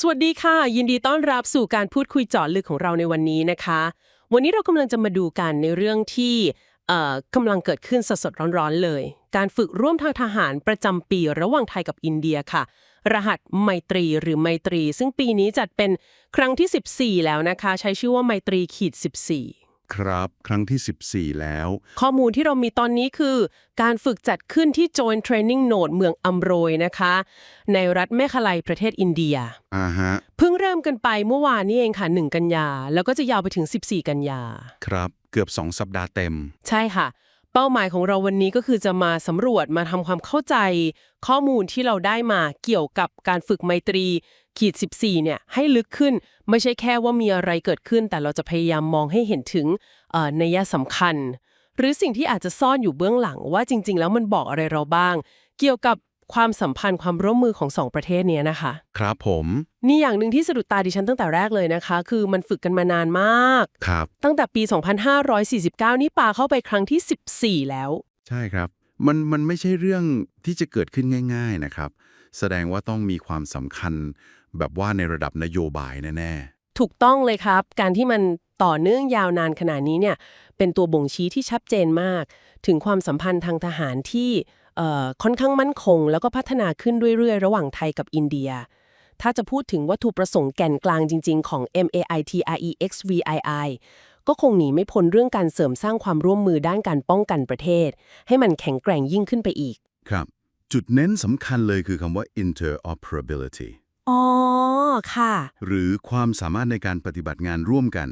สวัสดีค่ะ ยินดีต้อนรับสู่การพูดคุยเจาะลึกของเราในวันนี้นะคะ วันนี้เรากำลังจะมาดูกันในเรื่องที่เอ่อกำลังเกิดขึ้นสดๆร้อนๆเลย การฝึกร่วมทางทหารประจำปีระหว่างไทยกับอินเดียค่ะ รหัสไมตรีหรือไมตรี ซึ่งปีนี้จัดเป็นครั้งที่ 14 แล้วนะคะ ใช้ชื่อว่าไมตรีขีด14 ครับ ครั้งที่ 14 แล้ว ข้อมูลที่เรามีตอนนี้คือการฝึกจัดขึ้นที่ Joint Training Node เมืองอัมโรยนะคะ ในรัฐเมฆาลัยประเทศอินเดีย อ่าฮะ เพิ่งเริ่มกันไปเมื่อวานนี้เองค่ะ 1 กันยา แล้วก็จะยาวไปถึง 14 กันยา ครับ เกือบ 2 สัปดาห์เต็ม ใช่ค่ะ เป้าหมายของเราวันนี้ก็คือจะมาสำรวจมาทำความเข้าใจ ข้อมูลที่เราได้มาเกี่ยวกับการฝึกไมตรีขีด 14 เนี่ยให้ลึกขึ้น ไม่ใช่แค่ว่ามีอะไรเกิดขึ้น แต่เราจะพยายามมองให้เห็นถึงเอ่อนัยสำคัญ หรือสิ่งที่อาจจะซ่อนอยู่เบื้องหลังว่าจริง ๆ แล้วมันบอกอะไรเราบ้าง เกี่ยวกับ ความสัมพันธ์ความร่วมมือของสองประเทศเนี้ยนะคะ ครับผมนี่อย่างหนึ่งที่สะดุดตาดิฉันตั้งแต่แรกเลยนะคะ คือมันฝึกกันมานานมาก ครับ ตั้งแต่ปี 2549 นี่ปาเข้าไปครั้งที่ 14 แล้ว ใช่ครับ มันมันไม่ใช่เรื่องที่จะเกิดขึ้นง่าย ๆนะครับ แสดงว่าต้องมีความสำคัญ แบบว่าในระดับนโยบายแน่ถูกต้องเลยครับ การที่มันต่อเนื่องยาวนานขนาดนี้เนี่ยเป็นตัวบ่งชี้ที่ชัดเจนมาก ถึงความสัมพันธ์ทางทหารที่เอ่อ ค่อนข้างมั่นคง แล้วก็พัฒนาขึ้นเรื่อยๆ ระหว่างไทยกับอินเดีย ถ้าจะพูดถึงวัตถุประสงค์แก่นกลางจริง ๆ ของ MAITREXVII ก็คงหนีไม่พ้นเรื่องการเสริมสร้างความร่วมมือด้านการป้องกันประเทศ ให้มันแข็งแกร่งยิ่งขึ้นไปอีกๆครับ จุดเน้นสำคัญเลยคือคำว่า interoperability อ๋อ ค่ะ หรือความสามารถในการปฏิบัติงานร่วมกัน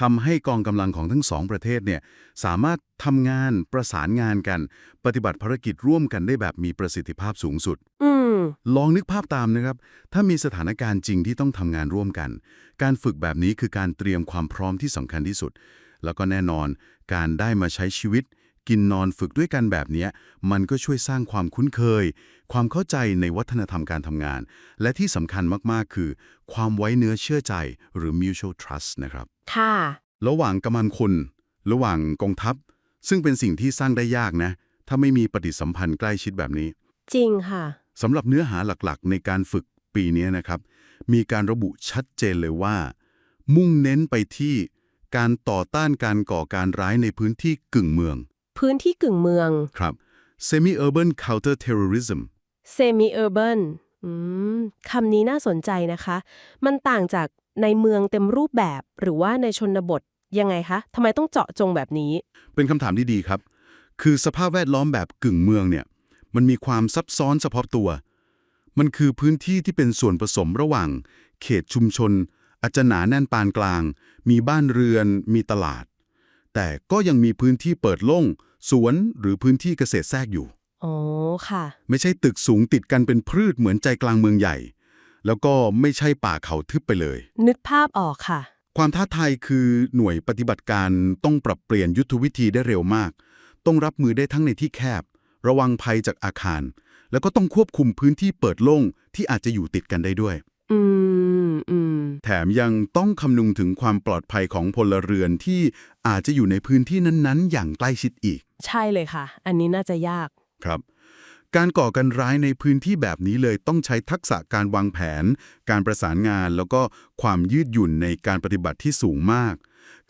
ทำให้กองกำลังของทั้งสองประเทศเนี่ยสามารถทำงานประสานงานกัน ปฏิบัติภารกิจร่วมกันได้แบบมีประสิทธิภาพสูงสุดอืมลองนึกภาพตามนะครับ ถ้ามีสถานการณ์จริงที่ต้องทำงานร่วมกัน การฝึกแบบนี้คือการเตรียมความพร้อมที่สำคัญที่สุด แล้วก็แน่นอน การได้มาใช้ชีวิต กินนอนฝึกด้วยกันแบบเนี้ยมันก็ช่วยสร้างความคุ้นเคย ความเข้าใจในวัฒนธรรมการทำงาน และที่สำคัญมากๆ คือ ความไว้เนื้อเชื่อใจหรือ mutual trust นะครับ ค่ะ ระหว่างกำลังคน ระหว่างกองทัพ ซึ่งเป็นสิ่งที่สร้างได้ยากนะ ถ้าไม่มีปฏิสัมพันธ์ใกล้ชิดแบบนี้ จริงค่ะสำหรับเนื้อหาหลักๆ ในการฝึกปีนี้นะครับ มีการระบุชัดเจนเลยว่า มุ่งเน้นไปที่การต่อต้านการก่อการร้ายในพื้นที่กึ่งเมือง พื้นที่กึ่งเมืองครับ semi urban counter terrorism semi urban อืมคำนี้น่าสนใจนะคะ มันต่างจาก ในเมืองเต็มรูปแบบ หรือว่าในชนบทยังไงคะทำไมต้องเจาะจงแบบนี้ เป็นคำถามที่ดีครับ คือสภาพแวดล้อมแบบกึ่งเมืองเนี่ย มันมีความซับซ้อนเฉพาะตัว มันคือพื้นที่ที่เป็นส่วนผสมระหว่าง เขตชุมชน อาจจะหนาแน่นปานกลาง มีบ้านเรือน มีตลาด แต่ก็ยังมีพื้นที่เปิดโล่ง สวนหรือพื้นที่เกษตรแทรกอยู่ อ๋อ ค่ะ ไม่ใช่ตึกสูงติดกันเป็นพืชเหมือนใจกลางเมืองใหญ่ แล้วก็ไม่ใช่ป่าเขาทึบไปเลย นึกภาพออกค่ะ ความท้าทายคือหน่วยปฏิบัติการต้องปรับเปลี่ยนยุทธวิธีได้เร็วมาก ต้องรับมือได้ทั้งในที่แคบ ระวังภัยจากอาคาร แล้วก็ต้องควบคุมพื้นที่เปิดโล่งที่อาจจะอยู่ติดกันได้ด้วย อืมอืมแถมยังต้องคำนึงถึงความปลอดภัยของพลเรือนที่อาจจะอยู่ในพื้นที่นั้นๆ อย่างใกล้ชิดอีก ใช่เลยค่ะ อันนี้น่าจะยาก ครับ การก่อการร้ายในพื้นที่แบบนี้เลยต้องใช้ทักษะการวางแผน การประสานงาน แล้วก็ความยืดหยุ่นในการปฏิบัติที่สูงมาก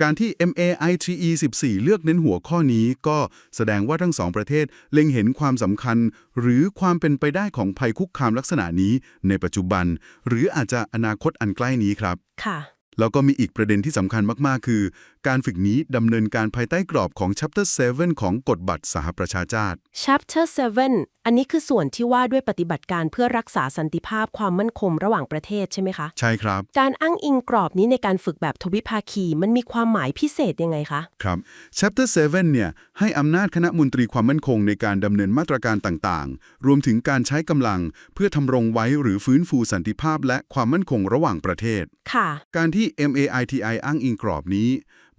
การที่ MAITE 14 เลือกเน้นหัวข้อนี้ก็แสดงว่าทั้งสองประเทศเล็งเห็นความสำคัญ หรือความเป็นไปได้ของภัยคุกคามลักษณะนี้ในปัจจุบัน หรืออาจจะอนาคตอันใกล้นี้ครับ ค่ะ แล้วก็มีอีกประเด็นที่สำคัญมาก ๆ คือ การฝึกนี้ดำเนินการภายใต้กรอบของ Chapter 7 ของกฎบัตรสหประชาชาติ Chapter 7 อันนี้คือส่วนที่ว่าด้วยปฏิบัติการเพื่อรักษาสันติภาพความมั่นคงระหว่างประเทศใช่ไหมคะ ใช่ครับ การอ้างอิงกรอบนี้ในการฝึกแบบทวิภาคีมันมีความหมายพิเศษยังไงคะ ครับ Chapter 7 เนี่ยให้อำนาจคณะมนตรีความมั่นคงในการดำเนินมาตรการต่างๆ รวมถึงการใช้กำลังเพื่อทำรงไว้หรือฟื้นฟูสันติภาพและความมั่นคงระหว่างประเทศ ค่ะ การที่ MAITI อ้างอิงกรอบนี้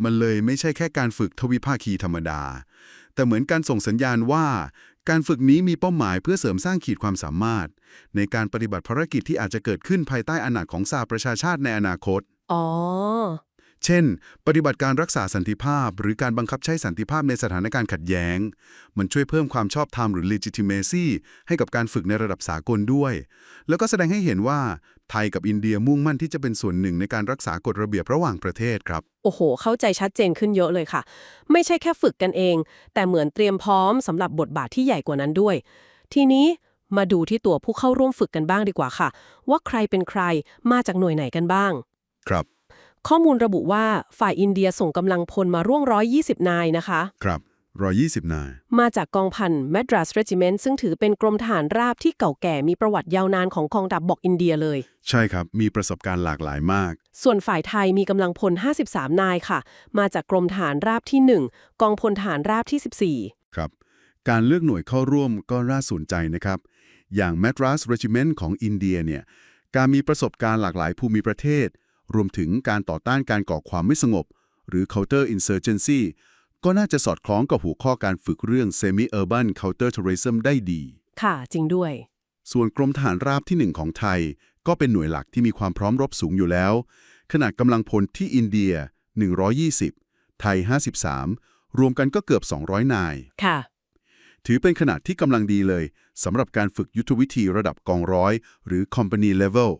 มันเลยไม่ใช่แค่การฝึกทวิภาคีธรรมดา แต่เหมือนการส่งสัญญาณว่า การฝึกนี้มีเป้าหมายเพื่อเสริมสร้างขีดความสามารถ ในการปฏิบัติภารกิจที่อาจจะเกิดขึ้นภายใต้อนาจของสาประชาชาติในอนาคต อ๋อ เช่น ปฏิบัติการรักษาสันติภาพ หรือการบังคับใช้สันติภาพในสถานการณ์ขัดแย้ง มันช่วยเพิ่มความชอบธรรมหรือ legitimacy ให้กับการฝึกในระดับสากลด้วย แล้วก็แสดงให้เห็นว่าไทยกับอินเดียมุ่งมั่นที่จะเป็นส่วนหนึ่งในการรักษากฎระเบียบระหว่างประเทศครับ โอ้โห เข้าใจชัดเจนขึ้นเยอะเลยค่ะ ไม่ใช่แค่ฝึกกันเอง แต่เหมือนเตรียมพร้อมสำหรับบทบาทที่ใหญ่กว่านั้นด้วย ทีนี้มาดูที่ตัวผู้เข้าร่วมฝึกกันบ้างดีกว่าค่ะ ว่าใครเป็นใครมาจากหน่วยไหนกันบ้าง ครับ ข้อมูลระบุว่าฝ่ายอินเดียส่งกำลังพลมาร่วม120 นายนะคะ ครับ 120 นาย มาจากกองพัน Madras Regiment ซึ่งถือเป็นกรมทหารราบที่เก่าแก่มีประวัติยาวนานของกองทัพบบกอินเดียเลย ใช่ครับ มีประสบการณ์หลากหลายมาก ส่วนฝ่ายไทยมีกำลังพล 53 นายค่ะ มาจากกรมทหารราบที่ 1 กองพลทหารราบที่ 14 ครับ การเลือกหน่วยเข้าร่วมก็น่าสนใจนะครับ อย่าง Madras Regiment ของอินเดียเนี่ย การมีประสบการณ์หลากหลายภูมิประเทศ รวมถึงการต่อต้านการก่อความไม่สงบ หรือ counter insurgency ก็น่าจะสอดคล้องกับหัวข้อการฝึกเรื่อง semi urban counter terrorism ได้ดี ค่ะจริงด้วย ส่วนกรมทหารราบที่ 1 ของไทย ก็เป็นหน่วยหลักที่มีความพร้อมรบสูงอยู่แล้ว ขนาดกำลังพลที่อินเดีย 120 ไทย 53 รวมกันก็เกือบ 200 นาย ค่ะ ถือเป็นขนาดที่กำลังดีเลยสำหรับการฝึกยุทธวิธีระดับกองร้อย หรือ company level